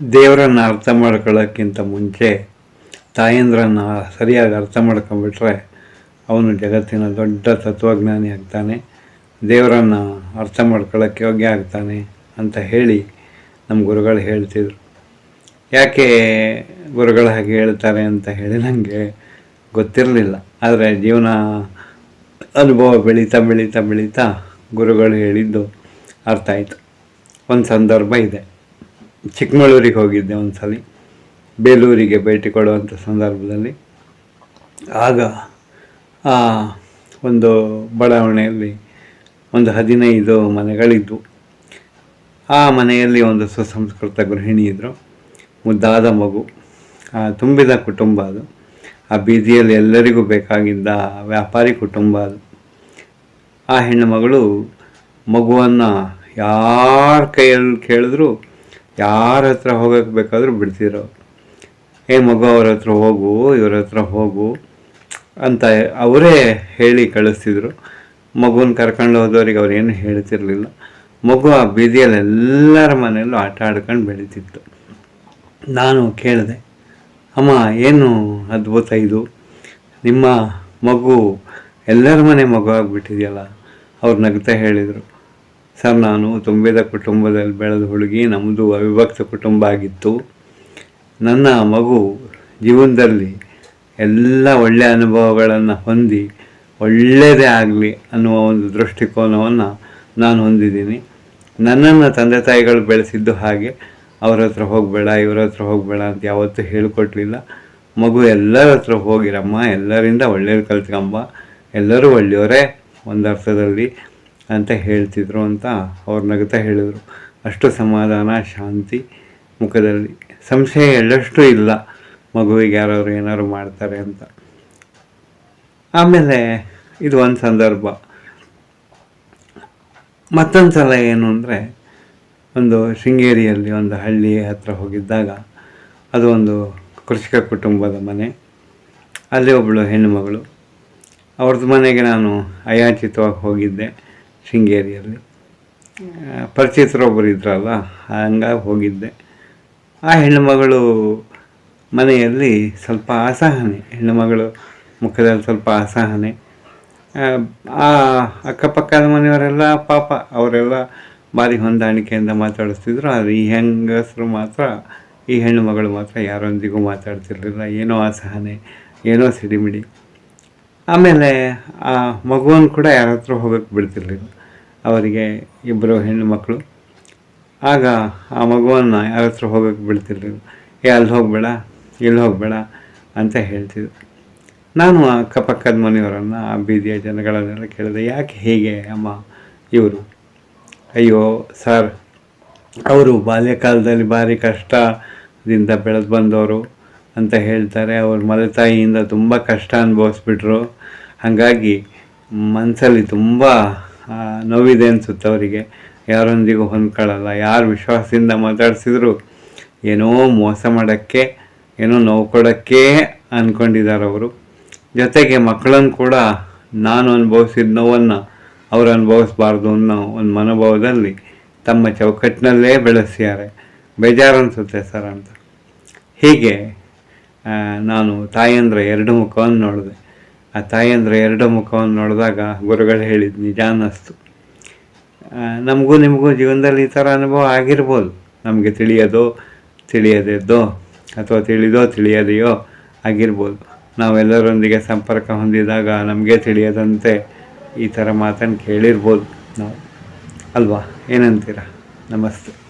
ದೇವರನ್ನು ಅರ್ಥ ಮಾಡ್ಕೊಳ್ಳೋಕ್ಕಿಂತ ಮುಂಚೆ ತಾಯಂದ್ರನ್ನು ಸರಿಯಾಗಿ ಅರ್ಥ ಮಾಡ್ಕೊಂಬಿಟ್ರೆ ಅವನು ಜಗತ್ತಿನ ದೊಡ್ಡ ತತ್ವಜ್ಞಾನಿ ಆಗ್ತಾನೆ. ದೇವರನ್ನು ಅರ್ಥ ಮಾಡ್ಕೊಳ್ಳೋಕ್ಕೆ ಯೋಗ್ಯ ಆಗ್ತಾನೆ ಅಂತ ಹೇಳಿ ನಮ್ಮ ಗುರುಗಳು ಹೇಳ್ತಿದ್ರು. ಯಾಕೆ ಗುರುಗಳು ಹಾಗೆ ಹೇಳ್ತಾರೆ ಅಂತ ಹೇಳಿ ನನಗೆ ಗೊತ್ತಿರಲಿಲ್ಲ. ಆದರೆ ಜೀವನ ಅನುಭವ ಬೆಳೀತಾ ಬೆಳೀತಾ ಬೆಳೀತಾ ಗುರುಗಳು ಹೇಳಿದ್ದು ಅರ್ಥ ಆಯಿತು. ಒಂದು ಸಂದರ್ಭ ಇದೆ. ಚಿಕ್ಕಮಗಳೂರಿಗೆ ಹೋಗಿದ್ದೆ ಒಂದು ಸಲ ಬೇಲೂರಿಗೆ ಭೇಟಿ ಕೊಡುವಂಥ ಸಂದರ್ಭದಲ್ಲಿ. ಆಗ, ಆ, ಒಂದು ಬಡಾವಣೆಯಲ್ಲಿ ಒಂದು ಹದಿನೈದು ಮನೆಗಳಿದ್ವು. ಆ ಮನೆಯಲ್ಲಿ ಒಂದು ಸುಸಂಸ್ಕೃತ ಗೃಹಿಣಿ ಇದ್ದರು ಮುದ್ದಾದ ಮಗು. ತುಂಬಿದ ಕುಟುಂಬ ಅದು. ಆ ಬೀದಿಯಲ್ಲಿ ಎಲ್ಲರಿಗೂ ಬೇಕಾಗಿದ್ದ ವ್ಯಾಪಾರಿ ಕುಟುಂಬ ಅದು. ಆ ಹೆಣ್ಣು ಮಗಳು ಮಗುವನ್ನು ಯಾರ ಕೈಯಲ್ಲಿ ಕೇಳಿದ್ರು ಯಾರ ಹತ್ರ ಹೋಗಕ್ಕೆ ಬೇಕಾದರೂ ಬಿಡ್ತಿದ್ರು ಏ ಮಗು ಅವ್ರ ಹತ್ರ ಹೋಗು, ಇವ್ರ ಹತ್ರ ಹೋಗು ಅಂತ ಅವರೇ ಹೇಳಿ ಕಳಿಸ್ತಿದ್ರು. ಮಗುನ ಕರ್ಕೊಂಡು ಹೋದವ್ರಿಗೆ ಅವ್ರು ಏನು ಹೇಳ್ತಿರ್ಲಿಲ್ಲ. ಮಗು ಆ ಬೀದಿಯಲ್ಲಿ ಎಲ್ಲರ ಮನೆಯಲ್ಲೂ ಆಟ ಆಡ್ಕೊಂಡು ಬೆಳೀತಿತ್ತು. ನಾನು ಕೇಳಿದೆ, ಅಮ್ಮ, ಏನು ಅದ್ಭುತ ಇದು? ನಿಮ್ಮ ಮಗು ಎಲ್ಲರ ಮನೆ ಮಗು ಆಗಿಬಿಟ್ಟಿದೆಯಲ್ಲ? ಅವ್ರು ನಗ್ತಾ ಹೇಳಿದರು. ಸರ್, ನಾನು ತುಂಬಿದ ಕುಟುಂಬದಲ್ಲಿ ಬೆಳೆದ ಹುಡುಗಿ ನಮ್ಮದು ಅವಿಭಕ್ತ ಕುಟುಂಬ ಆಗಿತ್ತು. ನನ್ನ ಮಗು ಜೀವನದಲ್ಲಿ ಎಲ್ಲ ಒಳ್ಳೆಯ ಅನುಭವಗಳನ್ನು ಹೊಂದಿ ಒಳ್ಳೆಯದೇ ಆಗಲಿ ಅನ್ನುವ ಒಂದು ದೃಷ್ಟಿಕೋನವನ್ನು ನಾನು ಹೊಂದಿದ್ದೀನಿ. ನನ್ನನ್ನು ತಂದೆ ತಾಯಿಗಳು ಬೆಳೆಸಿದ್ದು ಹಾಗೆ, ಅವ್ರ ಹತ್ರ ಹೋಗಬೇಡ, ಇವ್ರ ಹತ್ರ ಹೋಗಬೇಡ ಅಂತ ಯಾವತ್ತೂ ಹೇಳಿಕೊಟ್ಲಿಲ್ಲ. ಮಗು ಎಲ್ಲರ ಹತ್ರ ಹೋಗಿರಮ್ಮ ಎಲ್ಲರಿಂದ ಒಳ್ಳೆಯದು ಕಲ್ತ್ಕೊಂಬ, ಎಲ್ಲರೂ ಒಳ್ಳೆಯವರೇ ಒಂದು ಅರ್ಥದಲ್ಲಿ ಅಂತ ಹೇಳ್ತಿದ್ರು ಅಂತ ಅವ್ರು ನಗುತ್ತಾ ಹೇಳಿದರು. ಅಷ್ಟು ಸಮಾಧಾನ, ಶಾಂತಿ ಮುಖದಲ್ಲಿ. ಸಂಶಯ ಎಳ್ಳಷ್ಟು ಇಲ್ಲ. ಮಗುವಿಗೆ ಯಾರಾದ್ರು ಏನಾದ್ರು ಮಾಡ್ತಾರೆ ಅಂತ. ಆಮೇಲೆ ಇದು ಒಂದು ಸಂದರ್ಭ. ಮತ್ತೊಂದು ಸಲ ಏನು ಅಂದರೆ, ಒಂದು ಶೃಂಗೇರಿಯಲ್ಲಿ ಒಂದು ಹಳ್ಳಿ ಹತ್ರ ಹೋಗಿದ್ದಾಗ, ಅದು ಒಂದು ಕೃಷಿಕ ಕುಟುಂಬದ ಮನೆ. ಅಲ್ಲಿ ಒಬ್ಬಳು ಹೆಣ್ಣುಮಗಳು ಅವ್ರದ್ದು ಮನೆಗೆ ನಾನು ಅಯಾಚಿತವಾಗಿ ಹೋಗಿದ್ದೆ. ಶೃಂಗೇರಿಯಲ್ಲಿ. ಪರಿಚಿತರೊಬ್ಬರು ಇದ್ರಲ್ಲ ಹಂಗಾಗಿ ಹೋಗಿದ್ದೆ. ಆ ಹೆಣ್ಣುಮಗಳು ಮನೆಯಲ್ಲಿ ಸ್ವಲ್ಪ ಅಸಹನೆ ಹೆಣ್ಣುಮಗಳು ಮುಖದಲ್ಲಿ ಸ್ವಲ್ಪ ಅಸಹನೆ. ಆ, ಅಕ್ಕಪಕ್ಕದ ಮನೆಯವರೆಲ್ಲ ಪಾಪ ಅವರೆಲ್ಲ ಭಾರಿ ಹೊಂದಾಣಿಕೆಯಿಂದ ಮಾತಾಡಿಸ್ತಿದ್ರು. ಆದರೆ ಈ ಹೆಂಗಸರು ಮಾತ್ರ ಈ ಹೆಣ್ಣು ಮಗಳು ಮಾತ್ರ ಯಾರೊಂದಿಗೂ ಮಾತಾಡ್ತಿರ್ಲಿಲ್ಲ. ಏನೋ ಅಸಹನೆ ಏನೋ ಸಿಡಿಮಿಡಿ. ಆಮೇಲೆ ಆ ಮಗುವನ್ನು ಕೂಡ ಯಾರ ಹತ್ರ ಹೋಗೋಕ್ಕೆ ಬಿಡ್ತಿರ್ಲಿಲ್ಲ. ಅವರಿಗೆ ಇಬ್ಬರು ಹೆಣ್ಣು ಮಕ್ಕಳು ಆಗ ಆ ಮಗುವನ್ನು ಯಾರ ಹತ್ರ ಹೋಗೋಕ್ಕೆ ಬಿಡ್ತಿರ್ಲಿಲ್ಲ. ಏ, ಅಲ್ಲಿ ಹೋಗಬೇಡ, ಇಲ್ಲಿ ಹೋಗಬೇಡ ಅಂತ ಹೇಳ್ತಿದ್ರು. ನಾನು ಅಕ್ಕಪಕ್ಕದ ಮನೆಯವರನ್ನು ಆ ಬೀದಿಯ ಜನಗಳನ್ನೆಲ್ಲ ಕೇಳಿದೆ, ಯಾಕೆ ಹೇಗೆ ಅಮ್ಮ ಇವರು? ಅಯ್ಯೋ ಸರ್, ಅವರು ಬಾಲ್ಯಕಾಲದಲ್ಲಿ ಭಾರಿ ಕಷ್ಟದಿಂದ ಬೆಳೆದು ಬಂದವರು. ಅಂತ ಹೇಳ್ತಾರೆ. ಅವ್ರ ಮಲೆ ತಾಯಿಯಿಂದ ತುಂಬ ಕಷ್ಟ ಅನುಭವಿಸ್ಬಿಟ್ರು. ಹಾಗಾಗಿ ಮನಸ್ಸಲ್ಲಿ ತುಂಬ ನೋವಿದೆ ಅನಿಸುತ್ತೆ ಅವರಿಗೆ. ಯಾರೊಂದಿಗೂ ಹೊಂದ್ಕೊಳ್ಳಲ್ಲ. ಯಾರು ವಿಶ್ವಾಸದಿಂದ ಮಾತಾಡಿಸಿದ್ರು ಏನೋ ಮೋಸ ಮಾಡೋಕ್ಕೆ, ಏನೋ ನೋವು ಕೊಡೋಕ್ಕೆ ಅಂದ್ಕೊಂಡಿದ್ದಾರೆ ಅವರು. ಜೊತೆಗೆ ಮಕ್ಕಳನ್ನು ಕೂಡ ನಾನು ಅನುಭವಿಸಿದ ನೋವನ್ನು ಅವರು ಅನುಭವಿಸ್ಬಾರ್ದು ಅನ್ನೋ ಒಂದು ಮನೋಭಾವದಲ್ಲಿ ತಮ್ಮ ಚೌಕಟ್ಟಿನಲ್ಲೇ ಬೆಳೆಸ್ಯಾರೆ. ಬೇಜಾರು ಅನಿಸುತ್ತೆ ಸರ್ ಅಂತ. ಹೀಗೆ ನಾನು ತಾಯಂದ್ರ ಎರಡು ಮುಖವನ್ನು ನೋಡಿದೆ. ಆ ತಾಯಂದ್ರ ಎರಡು ಮುಖವನ್ನು ನೋಡಿದಾಗ ಗುರುಗಳು ಹೇಳಿದ್ದು ನಿಜ ಅನ್ನಿಸ್ತು. ನಮಗೂ ನಿಮಗೂ ಜೀವನದಲ್ಲಿ ಈ ಥರ ಅನುಭವ ಆಗಿರ್ಬೋದು. ನಮಗೆ ತಿಳಿಯೋದೋ, ತಿಳಿಯದೆದ್ದೋ, ಅಥವಾ ತಿಳಿದೋ, ತಿಳಿಯದೆಯೋ ಆಗಿರ್ಬೋದು. ನಾವೆಲ್ಲರೊಂದಿಗೆ ಸಂಪರ್ಕ ಹೊಂದಿದಾಗ ನಮಗೆ ತಿಳಿಯದಂತೆ ಈ ಥರ ಮಾತನ್ನು ಕೇಳಿರ್ಬೋದು ನಾವು. ಅಲ್ವಾ? ಏನಂತೀರ? ನಮಸ್ತೆ.